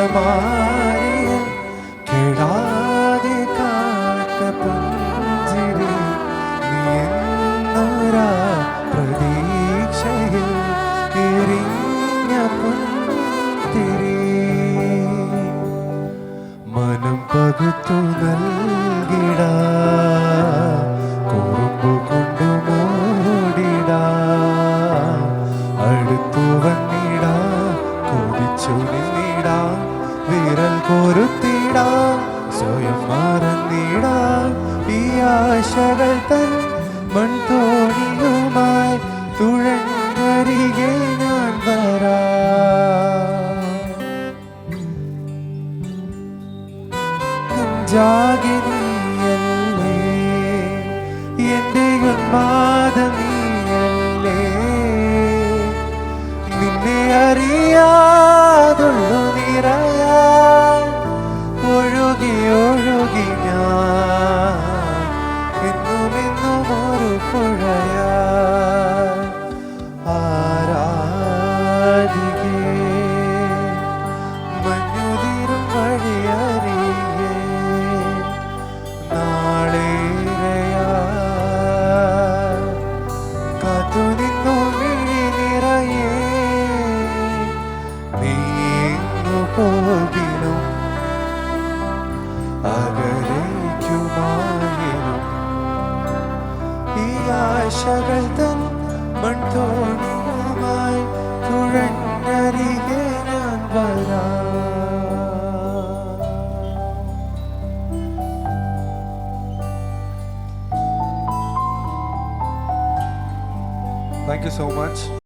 അലമാരിയിൽ കെടാതെ കാത്ത പുഞ്ചിരി. നീ എന്നൊരാ പ്രതീക്ഷയിൽ എരിഞ്ഞ പുന്തിരി മനം പകുത്തു നൽകിട കുറുമ്പു കൊണ്ടു മൂടിട. അടുത്തു വന്നിട കൊതിച്ചു നിന്നിട. വിരൽ കൊരുത്തിട സ്വയം മറന്നിട. ഈ ആശകൾ തൻ മൺതോണിയുമായി തുഴഞ്ഞരികെ ഞാൻ വരാ. ജാഗിനിയല്ലേ എന്റെ ഉന്മാദമിയല്ലേ তুমি তো Thank you so much.